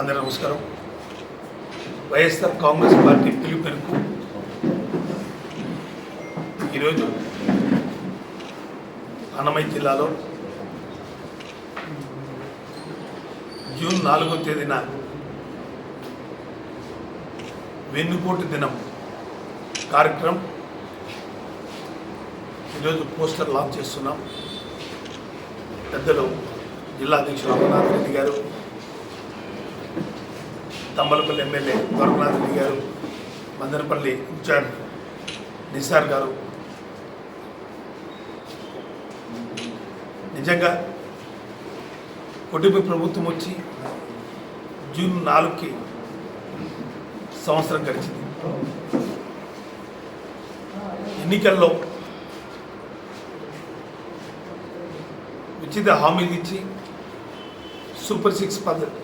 అందరూ నమస్కారం. వైఎస్ఆర్ కాంగ్రెస్ పార్టీ పిలుపు మేరకు ఈరోజు అన్నమయ్య జిల్లాలో జూన్ నాలుగో తేదీన వెన్నుపోటు దినం కార్యక్రమం. ఈరోజు పోస్టర్ లాంచ్ చేస్తున్నాం. పెద్దలు జిల్లా అధ్యక్షులు అమర్నాథ్ రెడ్డి గారు తమ్మలపల్లి ఎమ్మెల్యే వరకునాథ్ రెడ్డి గారు మందనపల్లి ఇన్ఛార్జ్ నిసార్ గారు. నిజంగా కుటుంబ ప్రభుత్వం వచ్చి జూన్ నాలుగుకి సంవత్సరం గడిచింది. ఎన్నికల్లో ఉచిత హామీలు ఇచ్చి సూపర్ సిక్స్ పద్ధతి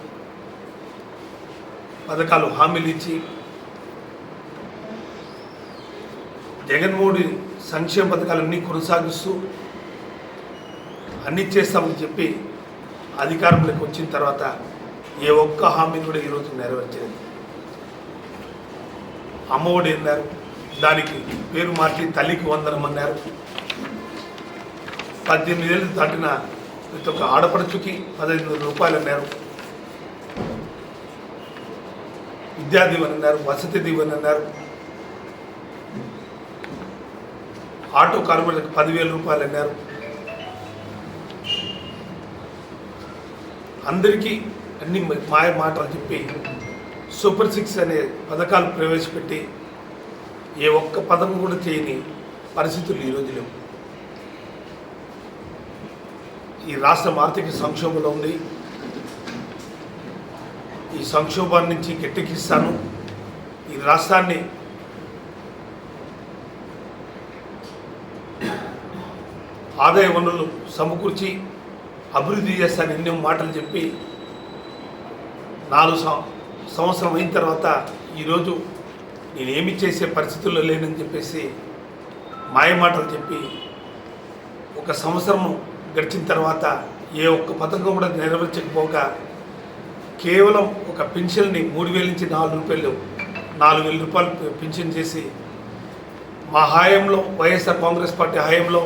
పథకాలు హామీలు ఇచ్చి జగన్మోహన్ సంక్షేమ పథకాలన్నీ కొనసాగిస్తూ అన్నీ చేస్తామని చెప్పి అధికారంలోకి వచ్చిన తర్వాత ఏ ఒక్క హామీని కూడా ఈరోజు నెరవేర్చలేదు. అమ్మఒడి అన్నారు దానికి పేరు మార్చి తల్లికి వందనం అన్నారు. పద్దెనిమిది ఏళ్ళు దాటిన ప్రతి ఒక్క ఆడపడుచుకి పదహైదు రూపాయలు అన్నారు. విద్యా దీవెన అన్నారు వసతి దీవెన అన్నారు. ఆటో కార్మికులకు పదివేల రూపాయలు అన్నారు. అందరికీ అన్ని మాయ మాటలు చెప్పి సూపర్ సిక్స్ అనే పథకాలు ప్రవేశపెట్టి ఏ ఒక్క పథకం కూడా చేయని పరిస్థితులు ఈరోజు లేవు ఈ రాష్ట్రం ఆర్థిక సంక్షోభంలో ఉంది. ఈ సంక్షోభాన్ని నుంచి గట్టెక్కిస్తాను ఈ రాష్ట్రాన్ని ఆదాయ వనరులు సమకూర్చి అభివృద్ధి చేస్తాను ఎన్నో మాటలు చెప్పి నాలుగు సంవత్సరం అయిన తర్వాత ఈరోజు నేనేమి చేసే పరిస్థితుల్లో లేనని చెప్పేసి మాయ మాటలు చెప్పి ఒక సంవత్సరం గడిచిన తర్వాత ఏ ఒక్క పథకం కూడా నెరవేర్చకపోగా కేవలం ఒక పెన్షన్ని మూడు వేల నుంచి నాలుగు రూపాయలు నాలుగు వేల రూపాయలు పెన్షన్ చేసి మా హాయంలో వైఎస్ఆర్ కాంగ్రెస్ పార్టీ హాయంలో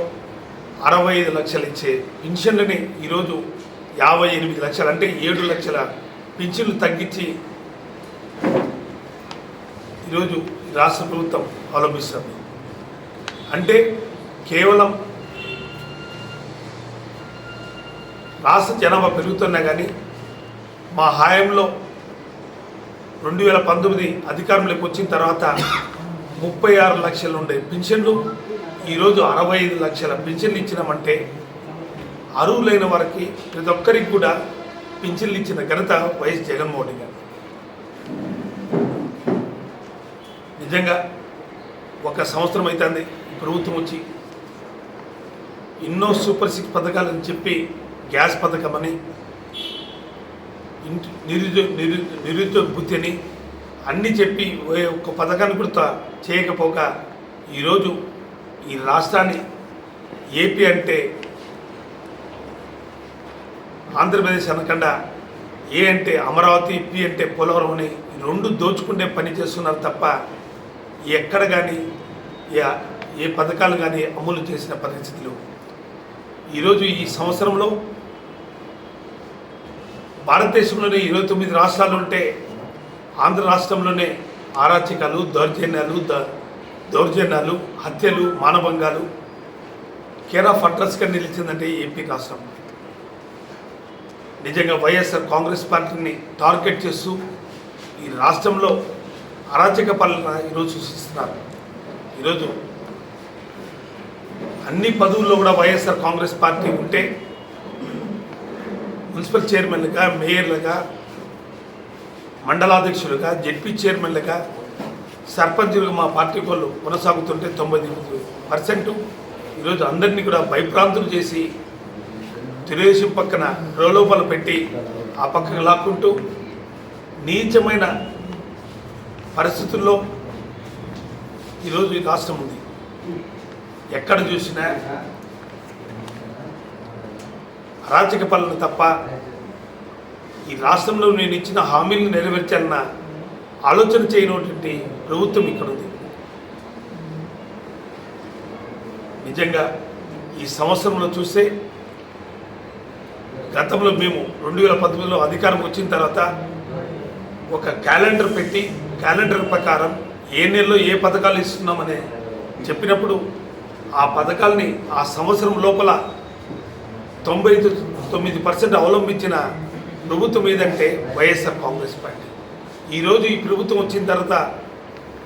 అరవై ఐదు లక్షలు ఇచ్చే పెన్షన్లని ఈరోజు యాభై ఎనిమిది లక్షలు అంటే ఏడు లక్షల పెన్షన్లు తగ్గించి ఈరోజు రాష్ట్ర ప్రభుత్వం అవలంబిస్తుంది. అంటే కేవలం రాష్ట్ర జనాభా పెరుగుతున్నా కానీ మా హాయంలో రెండు వేల పంతొమ్మిది అధికారంలోకి వచ్చిన తర్వాత ముప్పై ఆరు లక్షలు ఉండే పింఛన్లు ఈరోజు అరవై ఐదు లక్షల పింఛన్లు ఇచ్చినామంటే అరువులైన వారికి ప్రతి ఒక్కరికి కూడా పింఛన్లు ఇచ్చిన ఘనత వైఎస్ జగన్మోహన్ గారు. నిజంగా ఒక సంవత్సరం అవుతుంది ప్రభుత్వం వచ్చి ఎన్నో సూపర్ సిక్స్ పథకాలని చెప్పి గ్యాస్ పథకం అని ఇంటి నిరుద్యోగ నిరు నిరుద్యోగ బుద్ధి అని అన్నీ చెప్పి ఒక ఒక్క పథకాన్ని కూడా చేయకపోక ఈరోజు ఈ రాష్ట్రాన్ని ఏపీ అంటే ఆంధ్రప్రదేశ్ అనకుండా ఏ అంటే అమరావతి పి అంటే పోలవరం అని రెండు దోచుకుంటే పని చేస్తున్నారు తప్ప ఎక్కడ కానీ ఏ పథకాలు కానీ అమలు చేసిన పరిస్థితులు. ఈరోజు ఈ సంవత్సరంలో భారతదేశంలోనే ఇరవై తొమ్మిది రాష్ట్రాలు ఉంటే ఆంధ్ర రాష్ట్రంలోనే ఆరాచకాలు దౌర్జన్యాలు దౌర్జన్యాలు హత్యలు మానభంగాలు కేరా ఫట్రస్గా నిలిచిందంటే ఏపీ రాష్ట్రం. నిజంగా వైఎస్ఆర్ కాంగ్రెస్ పార్టీని టార్గెట్ చేస్తూ ఈ రాష్ట్రంలో అరాచక పాలన ఈరోజు సూచిస్తున్నారు ఈరోజు అన్ని పదవుల్లో కూడా వైఎస్ఆర్ కాంగ్రెస్ పార్టీ ఉంటే మున్సిపల్ చైర్మన్లుగా మేయర్లుగా మండలాధ్యక్షులుగా జెడ్పీ చైర్మన్లుగా సర్పంచులుగా మా పార్టీ వాళ్ళు కొనసాగుతుంటే తొంభై తొమ్మిది పర్సెంట్. ఈరోజు అందరినీ కూడా భయప్రాంతులు చేసి తెలుగుదేశం పక్కన ప్రలోభాలు పెట్టి ఆ పక్కకు లాక్కుంటూ నీచమైన పరిస్థితుల్లో ఈరోజు ఈ రాష్ట్రం ఉంది. ఎక్కడ చూసినా అరాచక పాలన తప్ప ఈ రాష్ట్రంలో నేను ఇచ్చిన హామీలను నెరవేర్చాలన్న ఆలోచన చేయనటువంటి ప్రభుత్వం ఇక్కడ ఉంది నిజంగా ఈ సంవత్సరంలో చూస్తే గతంలో మేము రెండు వేల పంతొమ్మిదిలో అధికారం వచ్చిన తర్వాత ఒక క్యాలెండర్ పెట్టి క్యాలెండర్ ప్రకారం ఏ నెలలో ఏ పథకాలు ఇస్తున్నామని చెప్పినప్పుడు ఆ పథకాల్ని ఆ సంవత్సరం లోపల తొంభై తొమ్మిది పర్సెంట్ అవలంబించిన ప్రభుత్వం ఏదంటే వైఎస్ఆర్ కాంగ్రెస్ పార్టీ. ఈరోజు ఈ ప్రభుత్వం వచ్చిన తర్వాత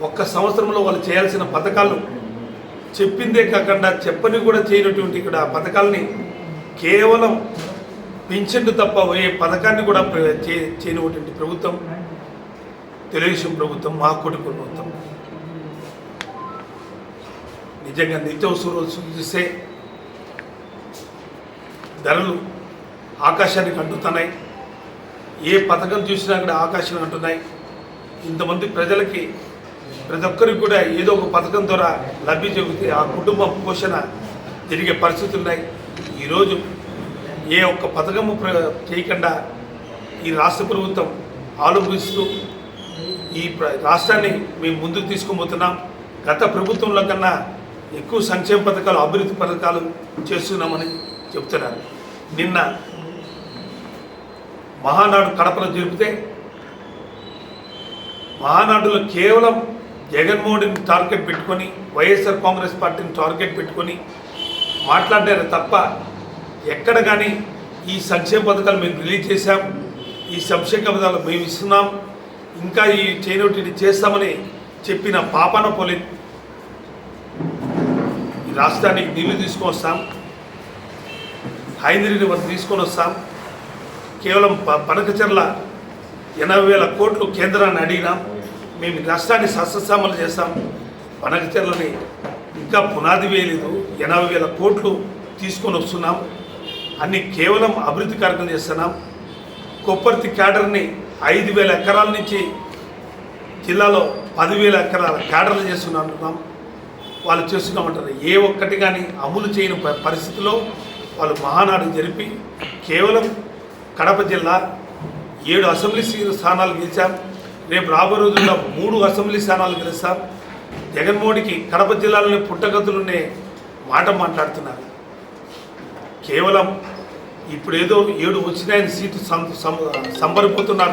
ఒక్క సంవత్సరంలో వాళ్ళు చేయాల్సిన పథకాలు చెప్పిందే కాకుండా చెప్పని కూడా చేయనటువంటి ఇక్కడ పథకాలని కేవలం పింఛన్ తప్ప ఏ పథకాన్ని కూడా చే- చేయనటువంటి ప్రభుత్వం తెలుగుదేశం ప్రభుత్వం మా కొడుకు ప్రభుత్వం. నిజంగా నిత్యావసరాలు సృష్టిస్తే ధరలు ఆకాశానికి అంటుతున్నాయి. ఏ పథకం చూసినా కూడా ఆకాశం అంటున్నాయి. ఇంతమంది ప్రజలకి ప్రతి ఒక్కరికి కూడా ఏదో ఒక పథకం ద్వారా లబ్ధి చెబితే ఆ కుటుంబ పోషణ జరిగే పరిస్థితులు ఉన్నాయి. ఈరోజు ఏ ఒక్క పథకము చేయకుండా ఈ రాష్ట్ర ప్రభుత్వం ఆలోచిస్తూ ఈ రాష్ట్రాన్ని మేము ముందుకు తీసుకుపోతున్నాం. గత ప్రభుత్వంలో కన్నా ఎక్కువ సంక్షేమ పథకాలు అభివృద్ధి పథకాలు చేస్తున్నామని చెప్తున్నారు. నిన్న మహానాడు కడపలో జరిపితే మహానాడులో కేవలం జగన్మోహన్ టార్గెట్ పెట్టుకొని వైఎస్ఆర్ కాంగ్రెస్ పార్టీని టార్గెట్ పెట్టుకొని మాట్లాడారు తప్ప ఎక్కడ కానీ ఈ సంక్షేమ పథకాలు మేము రిలీజ్ చేశాం ఈ సంక్షేమ పథకాలు మేము ఇస్తున్నాం ఇంకా ఈ చేయనోటిని చేస్తామని చెప్పిన పాపన పోలి ఈ రాష్ట్రానికి నీళ్ళు తీసుకొస్తాం. హైదరిని మనం తీసుకొని వస్తాం. కేవలం ప- పనకచెర్ల ఎనభై వేల కోట్లు కేంద్రాన్ని అడిగినాం. మేము నష్టాన్ని రాష్ట్రాన్ని సస్యశ్యామలు చేస్తాం. పనకచర్లని ఇంకా పునాది వేయలేదు. ఎనభై వేల కోట్లు తీసుకొని వస్తున్నాం. అన్ని కేవలం అభివృద్ధి కార్యక్రమం చేస్తున్నాం. కొప్పర్తి క్యాడర్ని ఐదు వేల ఎకరాల నుంచి జిల్లాలో పదివేల ఎకరాల క్యాడర్లు చేస్తున్నాం. వాళ్ళు చేస్తున్నామంటారు. ఏ ఒక్కటి కానీ అమలు చేయని పరిస్థితిలో వాళ్ళు మహానాడు జరిపి కేవలం కడప జిల్లా ఏడు అసెంబ్లీ సీ- స్థానాలు గెలిచాం. రేపు రాబో రోజుల్లో మూడు అసెంబ్లీ స్థానాలు గెలుస్తాం. జగన్మోహన్కి కడప జిల్లాలోనే పుట్టగతులునే మాట మాట్లాడుతున్నారు. కేవలం ఇప్పుడేదో ఏడు వచ్చినాయని సీటు సం- సం- సంబరిపోతున్నారు.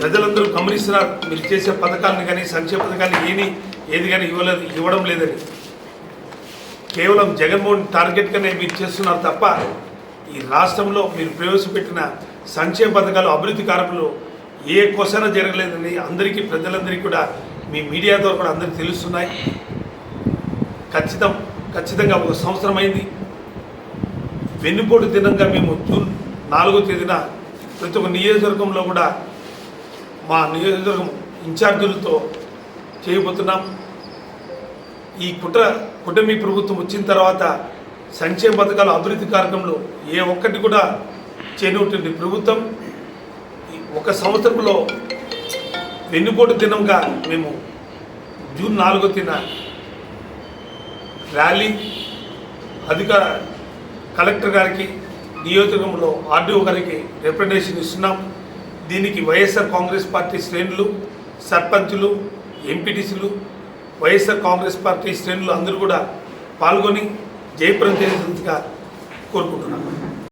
ప్రజలందరూ గమనిస్తున్నారు. మీరు చేసే పథకాలను కానీ సంక్షేమ పథకాన్ని ఏమీ ఏది కానీ ఇవ్వలేదు ఇవ్వడం లేదని. కేవలం జగన్మోహన్ టార్గెట్గానే మీరు చేస్తున్నారు తప్ప ఈ రాష్ట్రంలో మీరు ప్రవేశపెట్టిన సంక్షేమ పథకాలు అభివృద్ధి కార్యక్రమంలో ఏ క్వశ్చన జరగలేదని అందరికీ ప్రజలందరికీ కూడా మీ మీడియా ద్వారా కూడా అందరికీ తెలుస్తున్నాయి. ఖచ్చితం ఖచ్చితంగా ఒక సంవత్సరం అయింది. వెన్నుపోటు దినంగా మేము జూన్ నాలుగో తేదీన ప్రతి ఒక్క నియోజకవర్గంలో కూడా మా నియోజకవర్గం ఇన్ఛార్జీలతో చేయబోతున్నాం. ఈ కుట్ర కుటుంబీ ప్రభుత్వం వచ్చిన తర్వాత సంక్షేమ పథకాల అభివృద్ధి కార్యక్రమంలో ఏ ఒక్కటి కూడా చేయనటువంటి ప్రభుత్వం ఒక సంవత్సరంలో వెన్నుపోటు దినంగా మేము జూన్ నాలుగో తేదీన ర్యాలీ అధికార కలెక్టర్ గారికి నియోజకవర్గంలో ఆర్డీఓ గారికి రిప్రజెంటేషన్ ఇస్తున్నాం. దీనికి వైఎస్ఆర్ కాంగ్రెస్ పార్టీ శ్రేణులు సర్పంచులు ఎంపీటీసీలు వైఎస్ఆర్ కాంగ్రెస్ పార్టీ శ్రేణులు అందరూ కూడా పాల్గొని జయప్రదం చేసేందుగా కోరుకుంటున్నాను